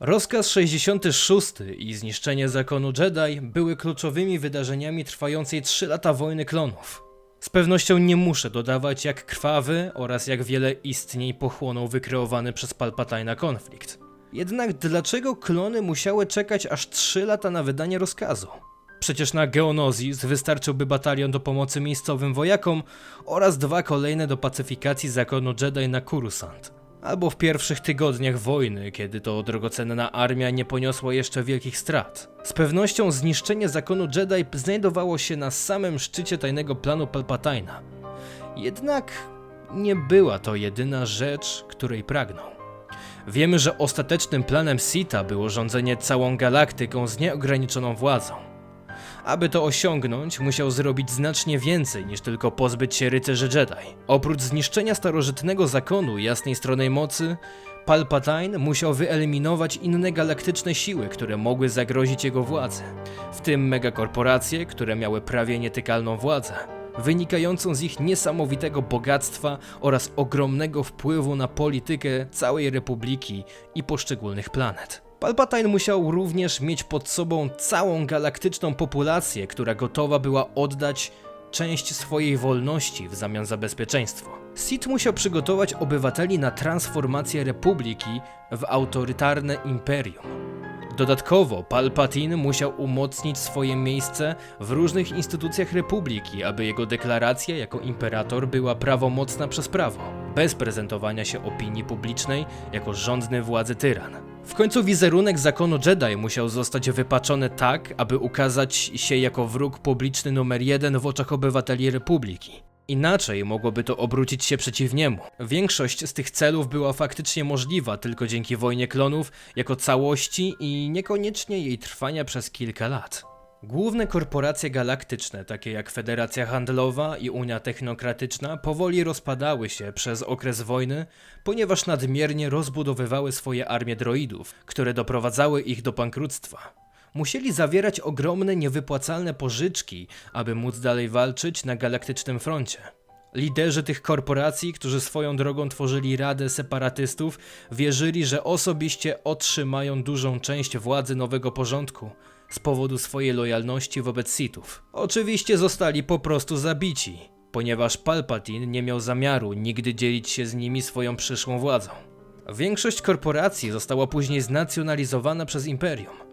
Rozkaz 66 i zniszczenie zakonu Jedi były kluczowymi wydarzeniami trwającej 3 lata wojny klonów. Z pewnością nie muszę dodawać, jak krwawy oraz jak wiele istnień pochłonął wykreowany przez Palpatina konflikt. Jednak dlaczego klony musiały czekać aż 3 lata na wydanie rozkazu? Przecież na Geonozis wystarczyłby batalion do pomocy miejscowym wojakom oraz dwa kolejne do pacyfikacji zakonu Jedi na Coruscant. Albo w pierwszych tygodniach wojny, kiedy to drogocenna armia nie poniosła jeszcze wielkich strat. Z pewnością zniszczenie zakonu Jedi znajdowało się na samym szczycie tajnego planu Palpatina. Jednak nie była to jedyna rzecz, której pragnął. Wiemy, że ostatecznym planem Sita było rządzenie całą galaktyką z nieograniczoną władzą. Aby to osiągnąć, musiał zrobić znacznie więcej niż tylko pozbyć się rycerzy Jedi. Oprócz zniszczenia starożytnego zakonu jasnej strony mocy, Palpatine musiał wyeliminować inne galaktyczne siły, które mogły zagrozić jego władzy. W tym megakorporacje, które miały prawie nietykalną władzę, wynikającą z ich niesamowitego bogactwa oraz ogromnego wpływu na politykę całej Republiki i poszczególnych planet. Palpatine musiał również mieć pod sobą całą galaktyczną populację, która gotowa była oddać część swojej wolności w zamian za bezpieczeństwo. Sith musiał przygotować obywateli na transformację Republiki w autorytarne imperium. Dodatkowo Palpatine musiał umocnić swoje miejsce w różnych instytucjach Republiki, aby jego deklaracja jako imperator była prawomocna przez prawo, bez prezentowania się opinii publicznej jako rządny władzy tyran. W końcu wizerunek zakonu Jedi musiał zostać wypaczony tak, aby ukazać się jako wróg publiczny numer jeden w oczach obywateli Republiki. Inaczej mogłoby to obrócić się przeciw niemu. Większość z tych celów była faktycznie możliwa tylko dzięki wojnie klonów jako całości i niekoniecznie jej trwania przez kilka lat. Główne korporacje galaktyczne, takie jak Federacja Handlowa i Unia Technokratyczna, powoli rozpadały się przez okres wojny, ponieważ nadmiernie rozbudowywały swoje armie droidów, które doprowadzały ich do bankructwa. Musieli zawierać ogromne, niewypłacalne pożyczki, aby móc dalej walczyć na galaktycznym froncie. Liderzy tych korporacji, którzy swoją drogą tworzyli Radę Separatystów, wierzyli, że osobiście otrzymają dużą część władzy nowego porządku z powodu swojej lojalności wobec Sithów. Oczywiście zostali po prostu zabici, ponieważ Palpatine nie miał zamiaru nigdy dzielić się z nimi swoją przyszłą władzą. Większość korporacji została później znacjonalizowana przez Imperium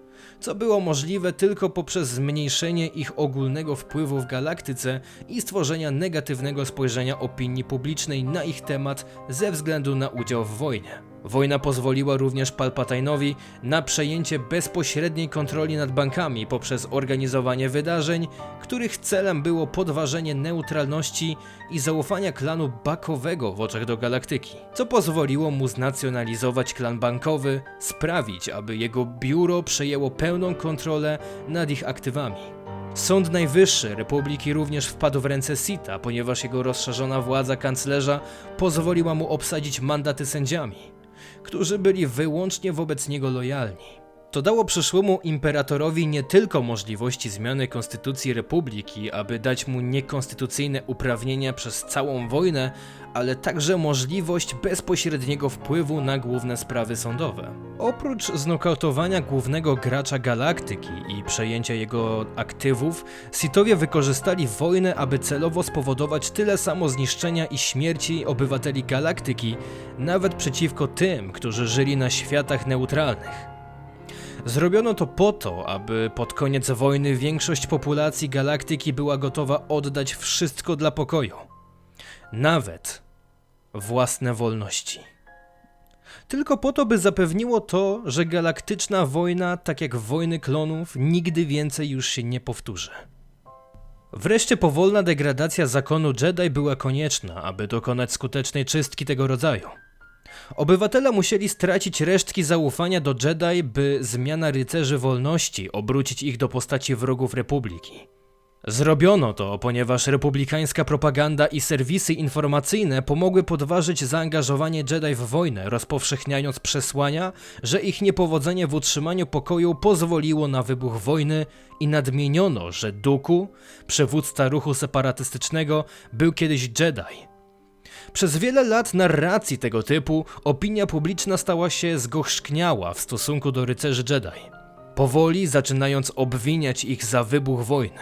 co było możliwe tylko poprzez zmniejszenie ich ogólnego wpływu w galaktyce i stworzenia negatywnego spojrzenia opinii publicznej na ich temat ze względu na udział w wojnie. Wojna pozwoliła również Palpatine'owi na przejęcie bezpośredniej kontroli nad bankami poprzez organizowanie wydarzeń, których celem było podważenie neutralności i zaufania klanu bakowego w oczach do galaktyki, co pozwoliło mu znacjonalizować klan bankowy, sprawić, aby jego biuro przejęło pełną kontrolę nad ich aktywami. Sąd Najwyższy Republiki również wpadł w ręce Sita, ponieważ jego rozszerzona władza kanclerza pozwoliła mu obsadzić mandaty sędziami którzy byli wyłącznie wobec niego lojalni. To dało przyszłemu imperatorowi nie tylko możliwości zmiany konstytucji republiki, aby dać mu niekonstytucyjne uprawnienia przez całą wojnę, ale także możliwość bezpośredniego wpływu na główne sprawy sądowe. Oprócz znokautowania głównego gracza galaktyki i przejęcia jego aktywów, Sithowie wykorzystali wojnę, aby celowo spowodować tyle samo zniszczenia i śmierci obywateli galaktyki, nawet przeciwko tym, którzy żyli na światach neutralnych. Zrobiono to po to, aby pod koniec wojny większość populacji galaktyki była gotowa oddać wszystko dla pokoju. Nawet własne wolności. Tylko po to, by zapewniło to, że galaktyczna wojna, tak jak wojny klonów, nigdy więcej już się nie powtórzy. Wreszcie powolna degradacja zakonu Jedi była konieczna, aby dokonać skutecznej czystki tego rodzaju. Obywatele musieli stracić resztki zaufania do Jedi, by zmiana rycerzy wolności obrócić ich do postaci wrogów Republiki. Zrobiono to, ponieważ republikańska propaganda i serwisy informacyjne pomogły podważyć zaangażowanie Jedi w wojnę, rozpowszechniając przesłania, że ich niepowodzenie w utrzymaniu pokoju pozwoliło na wybuch wojny i nadmieniono, że Duku, przywódca ruchu separatystycznego, był kiedyś Jedi, Przez wiele lat narracji tego typu opinia publiczna stała się zgorzkniała w stosunku do rycerzy Jedi, powoli zaczynając obwiniać ich za wybuch wojny.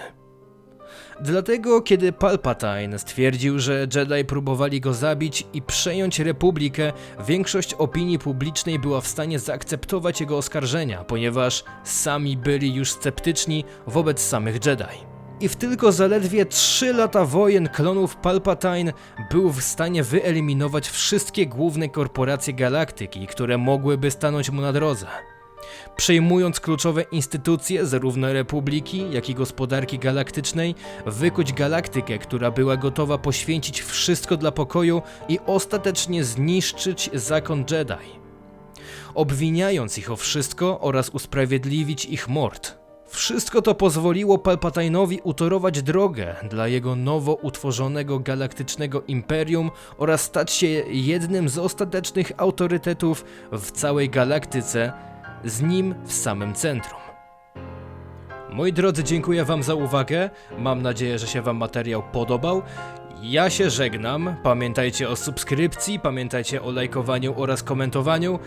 Dlatego, kiedy Palpatine stwierdził, że Jedi próbowali go zabić i przejąć Republikę, większość opinii publicznej była w stanie zaakceptować jego oskarżenia, ponieważ sami byli już sceptyczni wobec samych Jedi. I w tylko zaledwie 3 lata wojen klonów Palpatine był w stanie wyeliminować wszystkie główne korporacje galaktyki, które mogłyby stanąć mu na drodze. Przejmując kluczowe instytucje zarówno Republiki, jak i gospodarki galaktycznej, wykuć galaktykę, która była gotowa poświęcić wszystko dla pokoju i ostatecznie zniszczyć zakon Jedi. Obwiniając ich o wszystko oraz usprawiedliwić ich mord. Wszystko to pozwoliło Palpatine'owi utorować drogę dla jego nowo utworzonego galaktycznego imperium oraz stać się jednym z ostatecznych autorytetów w całej galaktyce, z nim w samym centrum. Moi drodzy, dziękuję Wam za uwagę. Mam nadzieję, że się Wam materiał podobał. Ja się żegnam. Pamiętajcie o subskrypcji, pamiętajcie o lajkowaniu oraz komentowaniu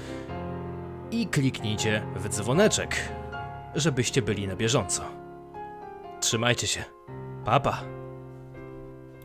i kliknijcie w dzwoneczek, żebyście byli na bieżąco. Trzymajcie się. Pa pa.